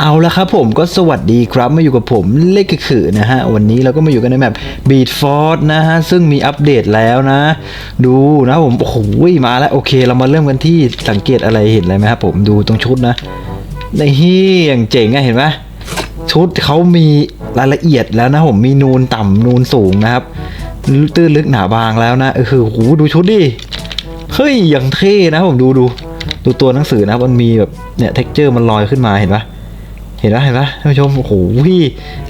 เอาละครับผมก็สวัสดีครับมาอยู่กับผมเล็กคือนะฮะ วันนี้เราก็มาอยู่กันในแมป Beat Force นะฮะ ซึ่งมีอัปเดตแล้วนะ ดูนะผม โอ้โหมาแล้ว โอเค เรามาเริ่มกันที่สังเกตอะไรเห็นอะไรไหมครับผมดูตรงชุดนะในที่อย่างเจ๋งอะเห็นไหมชุดเขามีรายละเอียดแล้วนะผมมีนูนต่ำนูนสูงนะครับ ตื้นลึกหนาบางแล้วนะเออคือโอ้โหดูชุดดิเฮ้ยอย่างเท่นะผมดูดูดูตัวหนังสือนะมันมีแบบเนี่ยเท็กเจอร์มันลอยขึ้นมาเห็นปะเห็นปะเห็นปะท่านผู้ชมโอ้โห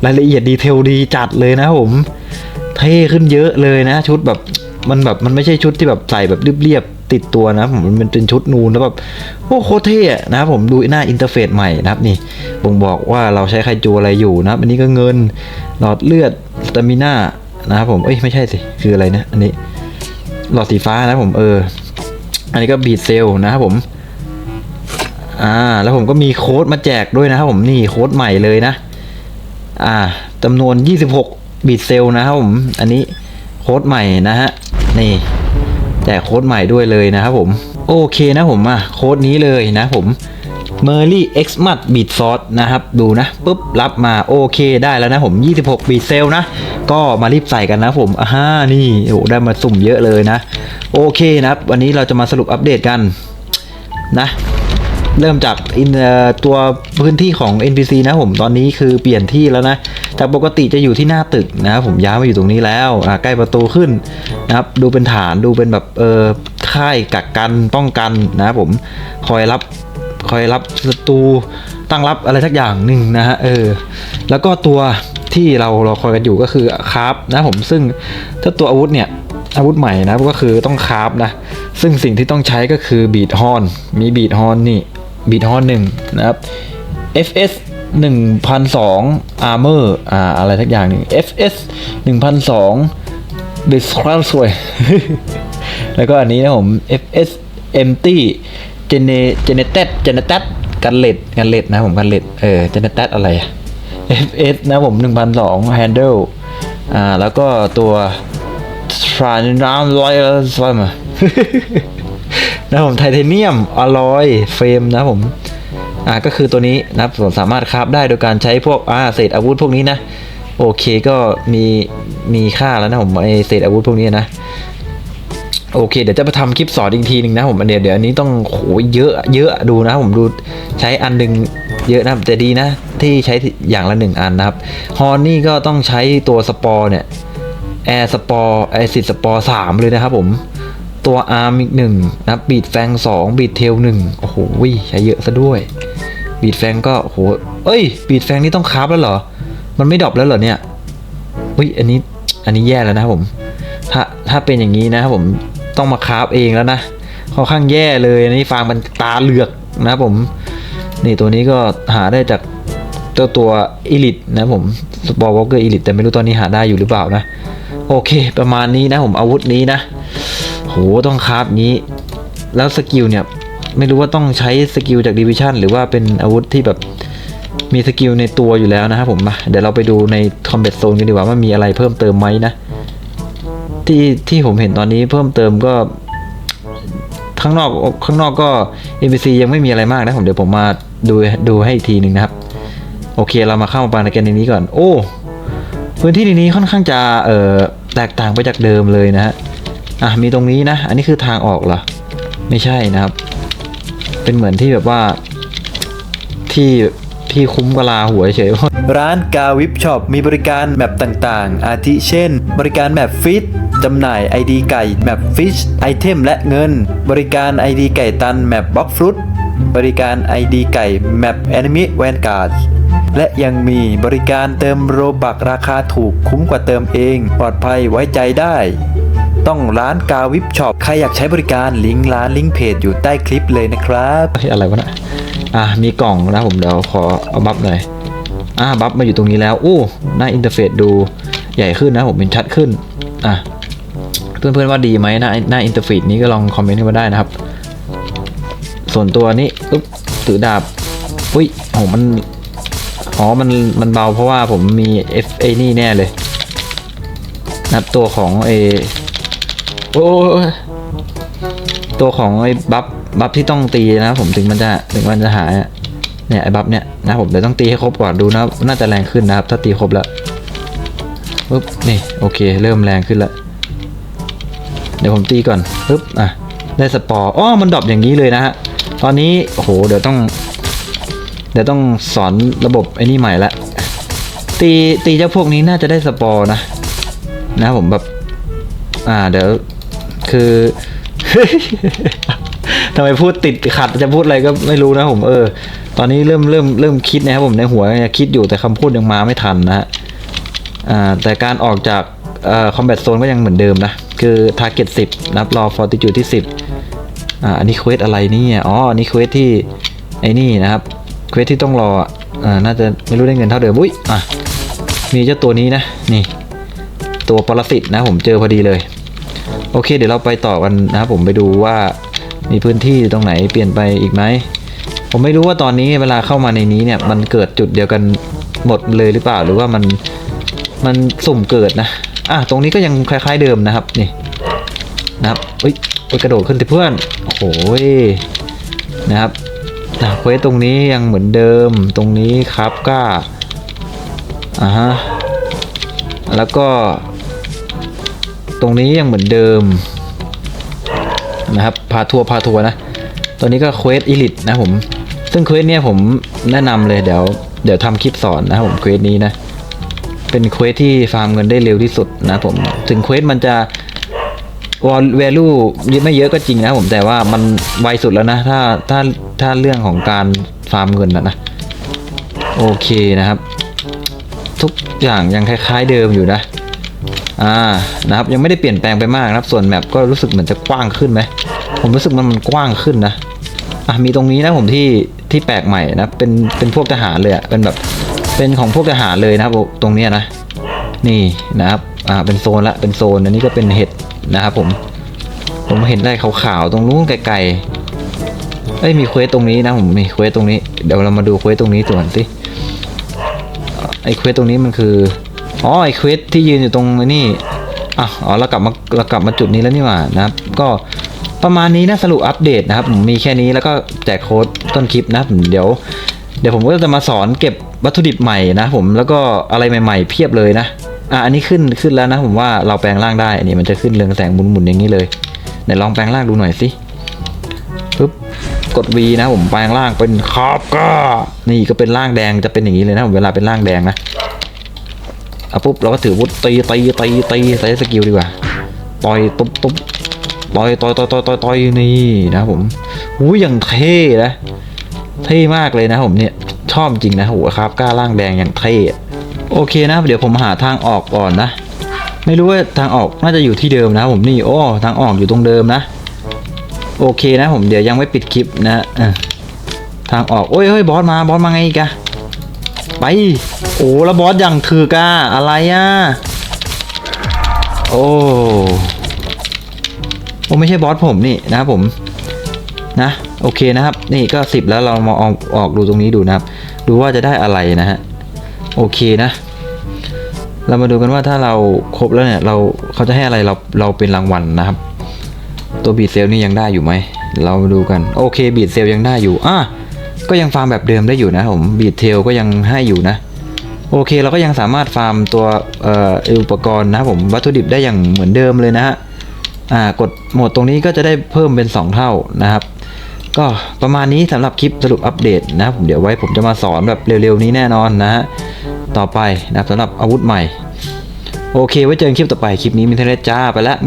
รายละเอียดดีเทลดีจัดเลยนะผม เท่ขึ้นเยอะเลยนะ ชุดแบบมันแบบมันไม่ใช่ชุดที่แบบใส่แบบเรียบๆติดตัวนะผมมันเป็นชุดนูนแล้วแบบโอ้โคเท่นะครับผมดูหน้าอินเทอร์เฟซใหม่นะครับนี่บ่งบอกว่าเราใช้ไคจูอะไรอยู่นะครับอันนี้ก็เงินหลอดเลือดสตามิน่านะครับผมเอ้ยไม่ใช่สิคืออะไรนะ อันนี้หลอดสีฟ้านะผมเออ อันนี้ก็บีดเซลนะครับผม อ่า แล้วผมก็มีโค้ดมาแจกด้วยนะครับผมนี่โค้ดใหม่เลยนะ อ่าจำนวน 26บีดเซลนะครับผม อันนี้โค้ดใหม่นะฮะ นี่ แจกโค้ดใหม่ด้วยเลยนะครับผม โอเคนะผมอะโค้ดนี้เลยนะผม m e r l y X m a t Beat Sauce นะครับ ดูนะปุ๊บ รับมาโอเคได้แล้วนะผม 26บีทเซลนะ ก็มารีบใส่กันนะผมอ่าฮะนี่โอ้ได้มาสุ่มเยอะเลยนะ โอเคนะครับ วันนี้เราจะมาสรุปอัปเดตกันนะ เริ่มจากอินตัวพื้นที่ของ NPC นะผมตอนนี้คือเปลี่ยนที่แล้วนะจากปกติจะอยู่ที่หน้าตึกนะครับผมย้ายมาอยู่ตรงนี้แล้วใกล้ประตูขึ้นนะครับดูเป็นฐานดูเป็นแบบเออค่ายกักกันป้องกันนะครับผมคอยรับคอยรับศัตรูตั้งรับอะไรสักอย่างหนึ่งนะฮะเออแล้วก็ตัวที่เราราคอยกันอยู่ก็คือคราฟนะผมซึ่งถ้าตัวอาวุธเนี่ยอาวุธใหม่นะก็คือต้องคราฟนะ ซึ่งสิ่งที่ต้องใช้ก็คือบีดฮอน มีบีดฮอนนี่ บีดฮอนหนึ่งนะครับ FS 1002 Armor อ่าอะไรทักอย่างหนึ่ง FS 1002 Disclosure แล้วก็อันนี้นะผม FS Empty Gene Geneted Geneted กันเล็ดกันเล็ดนะผมกันเล็ดเออ Geneted อะไร FS นะผม 1002 Handle อ่าแล้วก็ตัวทรานน้ำลอยซอยมา นะผมไทเทเนียมอลลอยเฟรมนะผมอ่าก็คือตัวนี้นะครับผมสามารถคราฟได้โดยการใช้พวกอ่าเศษอาวุธพวกนี้นะโอเคก็มีมีค่าแล้วนะผมไอเศษอาวุธพวกนี้นะโอเค เดี๋ยวจะไปทำคลิปสอนอีกทีหนึ่งนะผมเดี๋ยวเดี๋ยวอันนี้ต้องโหเยอะเยอะดูนะผมดูใช้อันหนึ่งเยอะนะครับแต่ดีนะ ที่ใช้อย่างละหนึ่งอันนะครับฮอนนี่ก็ต้องใช้ตัวสปอร์เนี่ยแอร์สปอร์แอซิดสปอร์สามเลยนะครับผม ตัวอาร์มอีกหนึ่งนะบีดแฟงสองบีดเทลหนึ่งโอ้โหใช้เยอะซะด้วยบีดแฟงก็โอ้โหเอ้ยบีดแฟงนี่ต้องคราฟแล้วเหรอ มันไม่ดรอปแล้วเหรอเนี่ยอุ้ยอันนี้อันนี้แย่แล้วนะครับผม ถ้าถ้าเป็นอย่างนี้นะครับผมต้องมาคราฟเองแล้วนะค่อนข้างแย่เลยอันนี้ฟาร์มมันตาเหลือกนะครับผม นี่ตัวนี้ก็หาได้จากเจ้าตัวอีลิทนะผมสปอร์วอลเกอร์อีลิทแต่ไม่รู้ตอนนี้หาได้อยู่หรือเปล่านะ โอเค ประมาณนี้นะผมอาวุธนี้นะ ต้องคราฟนี้ แล้วสกิลเนี่ย ไม่รู้ว่าต้องใช้สกิลจากดิวิชั่นหรือว่าเป็นอาวุธที่แบบมีสกิลในตัวอยู่แล้วนะครับผมมาเดี๋ยวเราไปดูในคอม b บ t โซนกันดีกว่าว่ามีอะไรเพิ่มเติมไหมนะ ที่ที่ผมเห็นตอนนี้เพิ่มเติมก็ ข้างนอกข้างนอกก็ NPC ยังไม่มีอะไรมากนะผมเดี๋ยวผมมาดูดูให้อีกทีหนึ่งนะครับ โอเคเรามาเข้ามาปานกันในนี้ก่อน โอ้พื้นที่ในนี้ค่อนข้างจะเอ่อแตกต่างไปจากเดิมเลยนะฮะ อะมีตรงนี้นะ อันนี้คือทางออกเหรอ ไม่ใช่นะครับ เป็นเหมือนที่แบบว่า ที่ที่คุ้มกะลาหัวเฉยร้านกาวิปช็อปมีบริการแมปต่างๆ อาทิเช่น บริการแมปฟิตจำหน่าย ID ไก่แมปฟิชไอเทมและเงิน บริการ ID ไก่ตันแมปบ็อกฟรุตบริการ ID ไก่แมปแอนิมิแวนการ์ดและยังมีบริการเติมโรบักราคาถูกคุ้มกว่าเติมเอง ปลอดภัยไว้ใจได้ ต้องร้านกาวิปช็อปใครอยากใช้บริการลิงก์ร้านลิงก์เพจอยู่ใต้คลิปเลยนะครับอะไรวะนะอะมีกล่องนะผมเดี๋ยวขอเอาบัฟหน่อยอะบัฟมาอยู่ตรงนี้แล้วอู้หน้าอินเทอร์เฟซดูใหญ่ขึ้นนะผมเป็นชัดขึ้นอะเพื่อนๆว่าดีไหมหน้าหน้าอินเทอร์เฟซนี้ก็ลองคอมเมนต์กันมาได้นะครับ ส่วนตัวนี้อุ๊บถือดาบอุ้ยโอ้มันอ๋อมันมันเบาเพราะว่าผมมี F ไอนี่แน่เลยนับตัวของไอ โอ้ตัวของไอ้บัฟบัฟที่ต้องตีนะผมถึงมันจะถึงมันจะหายเนี่ยไอ้บัฟเนี่ยนะผมเดี๋ยวต้องตีให้ครบก่อนดูนะน่าจะแรงขึ้นนะครับ ถ้าตีครบแล้วปุ๊บนี่โอเค เริ่มแรงขึ้นแล้วเดี๋ยวผมตีก่อนปุ๊บอะได้สปอร์อ๋อมันดรอปอย่างนี้เลยนะฮะตอนนี้โอ้โหเดี๋ยวต้อง เดี๋ยวต้องสอนระบบไอ้นี่ใหม่ละตีตีเจ้าพวกนี้น่าจะได้สปอร์นะ นะผมแบบ อ่าเดี๋ยว คือ ทำไมพูดติดขัดจะพูดอะไรก็ไม่รู้นะผมเออ ตอนนี้เริ่มเริ่มเริ่มคิดนะครับผมในหัวคิดอยู่แต่คำพูดยังมาไม่ทันนะฮะอ่าแต่การออกจากคอมแบทโซนก็ยังเหมือนเดิมนะ คือ Target 10นับรอ Fortitude ที่10อ่าอันนี้เควสอะไรนี่อ๋ออันนี้เควสที่ไอ้นี่นะครับเควสที่ต้องรออ่าน่าจะไม่รู้ได้เงินเท่าเดิมอุ้ยอะมีเจ้าตัวนี้นะนี่ ตัวปรสิตนะผมเจอพอดีเลย โอเค เดี๋ยวเราไปต่อกันนะครับผมไปดูว่ามีพื้นที่ตรงไหนเปลี่ยนไปอีกไหม ผมไม่รู้ว่าตอนนี้เวลาเข้ามาในนี้เนี่ย มันเกิดจุดเดียวกันหมดเลยหรือเปล่าหรือว่ามันมันสุ่มเกิดนะอะตรงนี้ก็ยังคล้าย ๆเดิมนะครับนี่นะครับเฮ้ยไปกระโดดขึ้นสิเพื่อนโอ้โหนะครับนะเควสตรงนี้ยังเหมือนเดิมตรงนี้ครับก็อ่าฮะแล้วก็ ตรงนี้ยังเหมือนเดิมนะครับพาทัวร์พาทัวร์นะ ตัวนี้ก็เควสอีลิทนะผม ซึ่งเควสเนี่ยผมแนะนำเลยเดี๋ยวเดี๋ยวทำคลิปสอนนะครับผมเควสนี้นะ เป็นเควสที่ฟาร์มเงินได้เร็วที่สุดนะผม ถึงเควสมันจะวอลเวลูไม่เยอะก็จริงนะผมแต่ว่ามันไวสุดแล้วนะ ถ้าถ้าถ้าเรื่องของการฟาร์มเงินนะนะ โอเคนะครับ ทุกอย่างยังคล้ายๆเดิมอยู่นะ อ่านะครับยังไม่ได้เปลี่ยนแปลงไปมากนะครับ ส่วนแมปก็รู้สึกเหมือนจะกว้างขึ้นไหมผมรู้สึกมันมันกว้างขึ้นนะอะมีตรงนี้นะผมที่ที่แปลกใหม่นะเป็นเป็นพวกทหารเลยอะเป็นแบบเป็นของพวกทหารเลยนะครับตรงเนี้ยนะ นี่นะครับอ่าเป็นโซนละเป็นโซนอันนี้ก็เป็นเห็ดนะครับผมผมเห็นได้ขาวๆตรงนู้นไกลๆเอ้ยมีเควสตรงนี้นะผมมีเควสตรงนี้เดี๋ยวเรามาดูเควสตรงนี้ส่วนสิไอ้เควสตรงนี้มันคือ อ๋อไอเควสที่ยืนอยู่ตรงนี่อะอ๋อเรากลับมาเรากลับมาจุดนี้แล้วนี่หว่านะครับ ก็ประมาณนี้นะสรุปอัปเดตนะครับผมมีแค่นี้แล้วก็แจกโค้ดต้นคลิปนะเดี๋ยว เดี๋ยวผมก็จะมาสอนเก็บวัตถุดิบใหม่นะผมแล้วก็อะไรใหม่ๆ เพียบเลยนะอะอันนี้ขึ้นขึ้นแล้วนะผมว่าเราแปลงร่างได้อันนี้มันจะขึ้นเรืองแสงหมุนๆอย่างนี้เลยไหนลองแปลงร่างดูหน่อยสิปึ๊บกด V นะผมแปลงร่างเป็นคาบก็นี่ก็เป็นร่างแดงจะเป็นอย่างนี้เลยนะผมเวลาเป็นร่างแดงนะ เอาปุ๊บเราก็ถือวุธตีตีตีตีใส่สกิลดีกว่าต่อยตุ๊บตุ๊บต่อยต่อยต่อยต่อยต่อยต่อยนี่นะผมอุ้ยอย่างเท่นะเท่มากเลยนะผมเนี่ยชอบจริงนะหัวครับกล้าร่างแดงอย่างเท่โอเคนะ เดี๋ยวผมหาทางออกก่อนนะไม่รู้ว่าทางออกน่าจะอยู่ที่เดิมนะผมนี่โอ้ทางออกอยู่ตรงเดิมนะ โอเคนะผมเดี๋ยวยังไม่ปิดคลิปนะทางออกโอ้ยเฮ้ยบอสมาบอสมาไงกะ ไป โอ้แล้วบอสอย่างถือกอะอะไรอะโอ้โอ้ไม่ใช่บอสผมนี่นะครับผมนะโอเคนะครับ นี่ก็สิบแล้วเรามาออกออกดูตรงนี้ดูนะครับ ดูว่าจะได้อะไรนะฮะโอเคนะ เรามาดูกันว่าถ้าเราครบแล้วเนี่ยเราเขาจะให้อะไรเราเราเป็นรางวัลนะครับ ตัวบีดเซลนี่ยังได้อยู่ไหมเรามาดูกัน โอเคบีดเซลยังได้อยู่อะ ก็ยังฟาร์มแบบเดิมได้อยู่นะผมบีดเทลก็ยังให้อยู่นะ โอเคเราก็ยังสามารถฟาร์มตัวอุปกรณ์นะผมวัตถุดิบได้อย่างเหมือนเดิมเลยนะฮะอ่ากดโหมดตรงนี้ก็จะได้เพิ่มเป็น 2 เท่านะครับ ก็ประมาณนี้สำหรับคลิปสรุปอัปเดตนะครับเดี๋ยวไว้ผมจะมาสอนแบบเร็วๆนี้แน่นอนนะฮะต่อไปนะสำหรับอาวุธใหม่ โอเคไว้เจอกันคลิปต่อไปคลิปนี้มีเท่านี้จ้าไปแล้ว